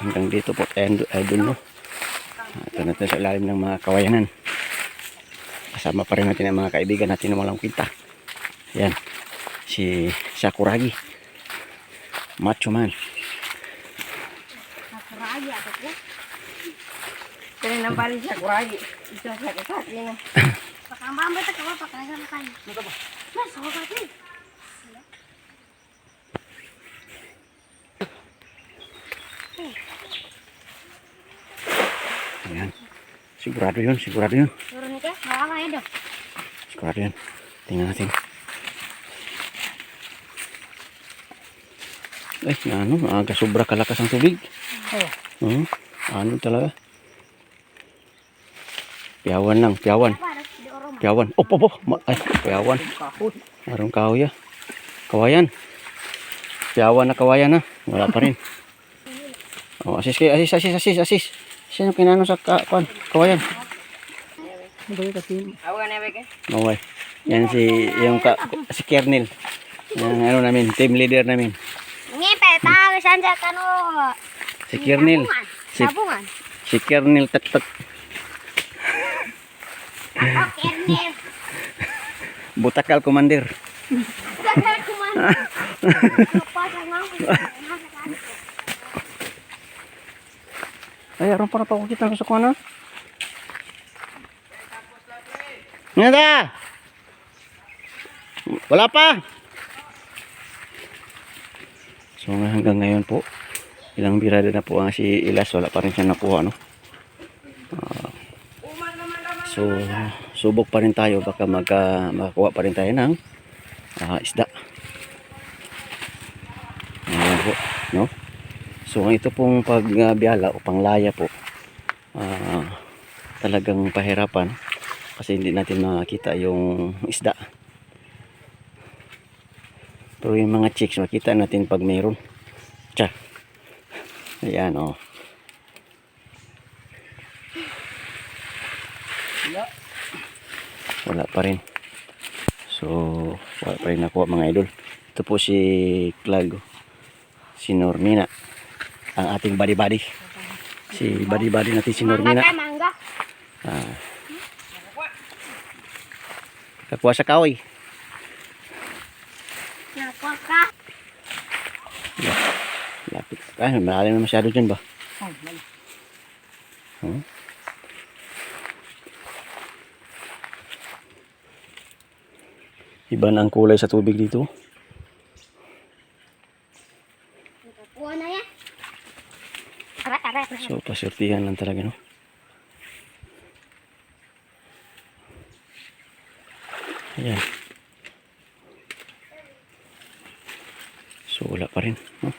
hanggang dito po tayo idol no. Ito na tayo sa ilalim ng mga kawayanan. Kasama pa rin natin ang mga kaibigan natin na walang kwinta. Yan. Si Sakuragi. Macho man. Sakuragi ako ko. Kaya nang bali sa kuragi. Isa sa ta kawa pakasama tayo. Ano ba? Ako ka din. Ayan. Sigurado yun, sigurado yun. Ka. Sigurado yun. Tingnan natin. Ay, ano, aga sobra kalakas ang tubig. Oh. Hmm, ano talaga? Piyawan lang, piyawan. Piyawan. Oh, po, po. Ma- Ay, piyawan. Marong kahoy ah. Kawayan. Piyawan na kawayan na. Wala pa rin. Oh, asis kayo, asis, asis, asis, asis. Sino kinano sa ka, kwan, kawayan? Ka? Okay. Yan si, yung ka, si Kernel. Yan, ano namin, team leader namin. Ngipe, tayo saan sa kano. Si Kernel. Si, si Kernel Taktak. Okay, Nel. Butakal Commander. Tagal kuman. Ay, aron para pa ko sa kuana. Nada! Wala pa! So hanggang ngayon po, ilang birada na po ang si Ilas, wala pa rin siya nakuha, no? Ah, so, subok pa rin tayo, baka magka, makakuha pa rin tayo ng ah, isda. Ayan po, no? So ito pong pagbiyala o panglaya po ah, talagang pahirapan kasi hindi natin makita yung isda. Pero yung mga chicks makita natin pag mayroon. Tsa. Ayan oh. Wala pa rin. So, wala pa rin nakuha mga idol. Ito po si Clago. Si Normina ang ating body-body. Si body-body natin si Normina. Ah. Kakuha sa kahoy. Nakuha ka. Lapit. Ay, malalim na masyado dyan ba? Hmm? Iba na ang kulay sa tubig dito. Nakuha na yan. So, pasortihan lang talaga, no? Ayan. So, wala pa rin, no?